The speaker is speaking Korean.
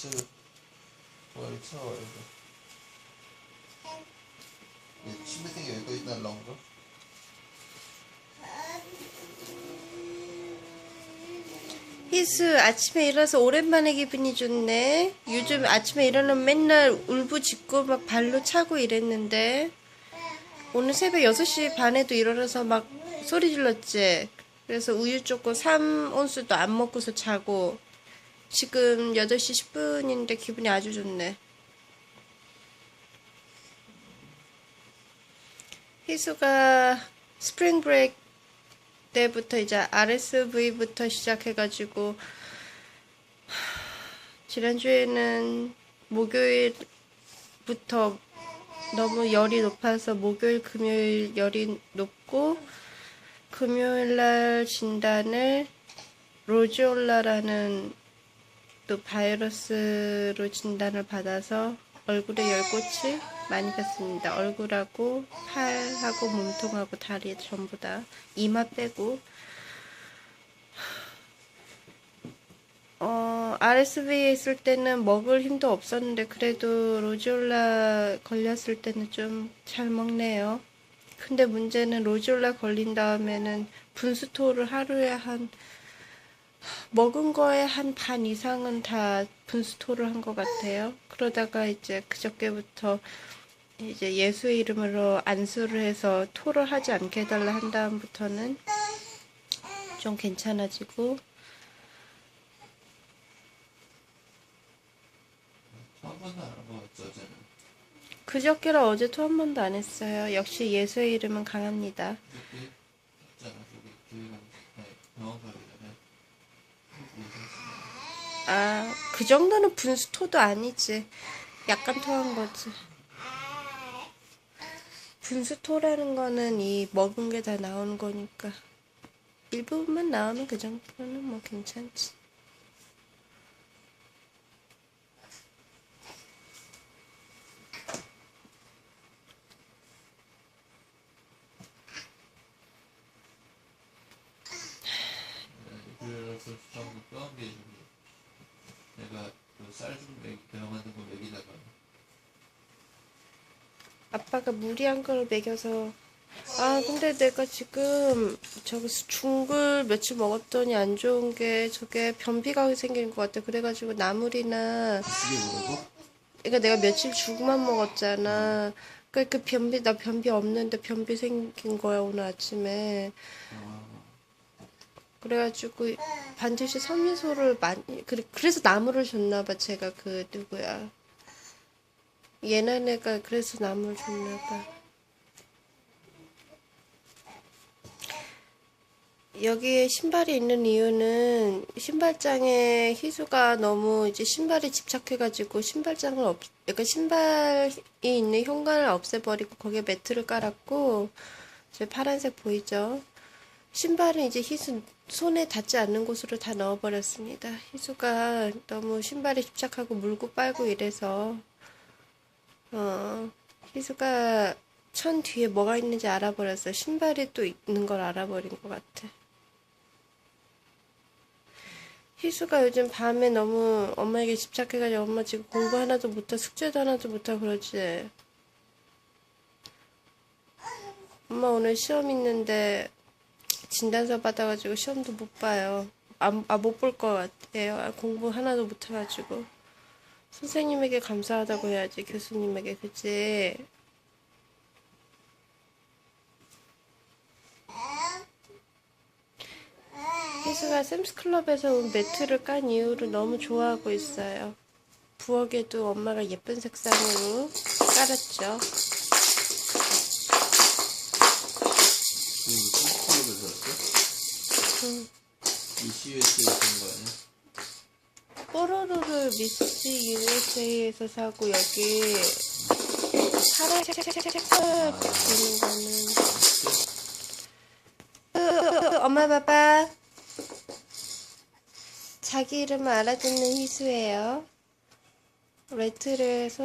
7 월차 월급 침대 여기까지 날라온 거? 희수 아침에 일어나서 오랜만에 기분이 좋네. 요즘 아침에 일어나면 맨날 울부짖고 막 발로 차고 이랬는데. 오늘 새벽 6시 반에도 일어나서 막 소리 질렀지. 그래서 우유 조금 3온수도 안 먹고서 자고. 지금 8시 10분인데 기분이 아주 좋네. 희수가 스프링 브레이크 때부터 이제 RSV부터 시작해가지고 지난주에는 목요일부터 너무 열이 높아서 목요일 금요일 열이 높고 금요일날 진단을 로지올라라는 또 바이러스로 진단을 받아서 얼굴에 열꽃이 많이 폈습니다. 얼굴하고 팔하고 몸통하고 다리 전부 다 이마 빼고 어, RSV에 있을 때는 먹을 힘도 없었는데 그래도 로지올라 걸렸을 때는 좀 잘 먹네요. 근데 문제는 로지올라 걸린 다음에는 분수토를 하루에 한 먹은 거에 한 반 이상은 다 분수토를 한 것 같아요. 그러다가 이제 그저께부터 이제 예수의 이름으로 안수를 해서 토를 하지 않게 해달라 한 다음부터는 좀 괜찮아지고. 그저께라 어제 토 한 번도 안 했어요. 역시 예수의 이름은 강합니다. 그때 있잖아, 저기 교회 가면 아니, 병원 가기 전에. 아, 그 정도는 분수토도 아니지. 약간 토한 거지. 분수토라는 거는 이 먹은 게 다 나오는 거니까. 일부분만 나오면 그 정도는 뭐 괜찮지. 그래서 처음부터 뼈한 게 주고 내가 그 아빠가 무리한 걸 먹여서 아 근데 내가 지금 저기 중굴 며칠 먹었더니 안 좋은 게 저게 변비가 생기는 것 같아 그래가지고 나물이나? 그러니까 내가 며칠 죽만 먹었잖아 그러니까 그 변비 나 변비 없는데 변비 생긴 거야 오늘 아침에 아, 그래가지고 반드시 섬유소를 많이 그래, 그래서 나물을 줬나 봐 제가 그 누구야 예나네가 그래서 나물 줬나 봐 여기에 신발이 있는 이유는 신발장에 희수가 너무 이제 신발에 집착해가지고 신발장을 없, 그러니까 신발이 있는 현관을 없애버리고 거기에 매트를 깔았고 저 파란색 보이죠? 신발은 이제 희수 손에 닿지 않는 곳으로 다 넣어버렸습니다. 희수가 너무 신발에 집착하고 물고 빨고 이래서 어 희수가 천 뒤에 뭐가 있는지 알아버렸어. 신발이 또 있는 걸 알아버린 것 같아. 희수가 요즘 밤에 너무 엄마에게 집착해가지고 엄마 지금 공부 하나도 못하고 숙제도 하나도 못하고 그러지. 엄마 오늘 시험 있는데 진단서 받아가지고 시험도 못 봐요. 안, 아, 못 볼 것 같아요. 아, 공부 하나도 못 해가지고. 선생님에게 감사하다고 해야지, 교수님에게, 그치? 희수가 샘스클럽에서 온 매트를 깐 이후로 너무 좋아하고 있어요. 부엌에도 엄마가 예쁜 색상으로 깔았죠. 들었어? 응. ECUS에서 된거 아니야? 뽀로로를 미스 USA에서 사고 여기 파란색 보는 거는 으, 엄마 봐봐 자기 이름을 알아듣는 희수예요 레트를 손